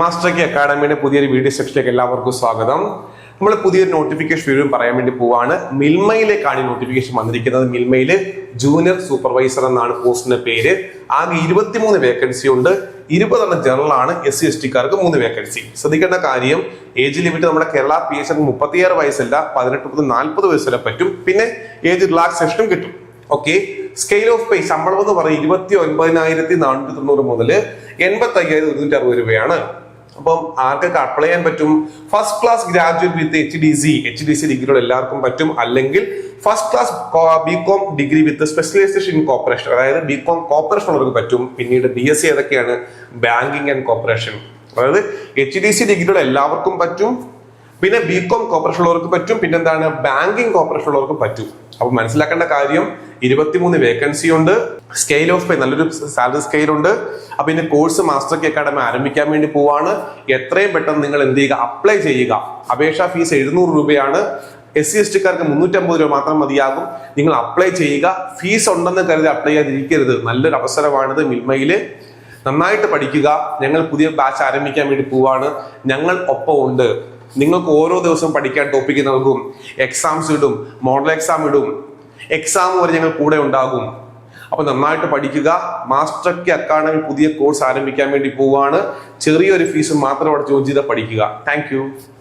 Master K അക്കാഡമിയുടെ പുതിയൊരു video സെക്ഷനിലേക്ക് എല്ലാവർക്കും സ്വാഗതം. നമ്മൾ പുതിയൊരു നോട്ടിഫിക്കേഷൻ വീഡിയോ പറയാൻ വേണ്ടി പോവാണ്. മിൽമയിലേക്കാണ് ഈ നോട്ടിഫിക്കേഷൻ വന്നിരിക്കുന്നത്. മിൽമയിൽ ജൂനിയർ സൂപ്പർവൈസർ എന്നാണ് പോസ്റ്റിന്റെ പേര്. ആകെ ഇരുപത്തിമൂന്ന് വേക്കൻസി ഉണ്ട്. ഇരുപതെണ്ണം ജനറൽ ആണ്. എസ് സി എസ് ടിക്കാർക്ക് മൂന്ന് വേക്കൻസി ശ്രദ്ധിക്കേണ്ട കാര്യം ഏജ് ലിമിറ്റ് നമ്മുടെ കേരള പി എസ് മുപ്പത്തിയാറ് വയസ്സല്ല പതിനെട്ട് മുതൽ നാൽപ്പത് വയസ്സ് വരെ പറ്റും. പിന്നെ ഏജ് റിലാക്സേഷനും കിട്ടും. ഓക്കെ സ്കെയിൽ ഓഫ് പേ ശമ്പളം എന്ന് പറയും ഇരുപത്തി ഒൻപതിനായിരത്തി നാനൂറ്റി തൊണ്ണൂറ് മുതൽ എൺപത്തി അയ്യായിരത്തി ഒരുന്നൂറ്റി അറുപത് രൂപയാണ്. അപ്പം ആർക്കൊക്കെ അപ്ലൈ ചെയ്യാൻ പറ്റും? First class graduate with H D C H D C ഡിഗ്രിയോട് എല്ലാവർക്കും പറ്റും. അല്ലെങ്കിൽ first class B com degree with specialisation in cooperation അതായത് ബി കോം കോപ്പറേഷൻ ഉള്ളവർക്ക് പറ്റും. പിന്നീട് ബി എസ് സി ഏതൊക്കെയാണ്? ബാങ്കിങ് ആൻഡ് കോപ്പറേഷൻ അതായത് എച്ച് ഡി സി ഡിഗ്രിയോട് എല്ലാവർക്കും പറ്റും. പിന്നെ ബി കോം കോപ്പറേഷൻ ഉള്ളവർക്ക് പറ്റും പിന്നെന്താണ് ബാങ്കിങ് കോപ്പറേഷൻ ഉള്ളവർക്ക് പറ്റും. അപ്പൊ മനസ്സിലാക്കേണ്ട കാര്യം ഇരുപത്തിമൂന്ന് വേക്കൻസി ഉണ്ട് സ്കെയിൽ ഓഫ് പേ നല്ലൊരു സാലറി സ്കെയിൽ ഉണ്ട്. അപ്പൊ ഇനി കോഴ്സ് മാസ്റ്റർ കെ അക്കാഡമി ആരംഭിക്കാൻ വേണ്ടി പോവാണ്. എത്രയും പെട്ടെന്ന് നിങ്ങൾ എന്ത് ചെയ്യുക അപ്ലൈ ചെയ്യുക. അപേക്ഷാ ഫീസ് എഴുന്നൂറ് രൂപയാണ്. എസ് സി എസ് ടിക്കാർക്ക് മുന്നൂറ്റമ്പത് രൂപ മാത്രം മതിയാകും. നിങ്ങൾ അപ്ലൈ ചെയ്യുക. ഫീസ് ഉണ്ടെന്ന് കരുതി അപ്ലൈ ചെയ്യാതിരിക്കരുത്. നല്ലൊരു അവസരമാണിത് മിൽമയിൽ. നന്നായിട്ട് പഠിക്കുക. ഞങ്ങൾ പുതിയ ബാച്ച് ആരംഭിക്കാൻ വേണ്ടി പോവാണ്. ഞങ്ങൾ ഒപ്പം ഉണ്ട് നിങ്ങൾക്ക് ഓരോ ദിവസവും പഠിക്കാൻ ടോപ്പിക്ക് നൽകും. എക്സാംസ് ഇടും മോഡൽ എക്സാം ഇടും. എക്സാം വരെ ഞങ്ങൾ കൂടെ ഉണ്ടാകും. അപ്പൊ നന്നായിട്ട് പഠിക്കുക മാസ്റ്റർ കെ അക്കാഡമി പുതിയ കോഴ്സ് ആരംഭിക്കാൻ വേണ്ടി പോവുകയാണ് ചെറിയൊരു ഫീസ് മാത്രം അവിടെ ജോയിൻ പഠിക്കുക. താങ്ക്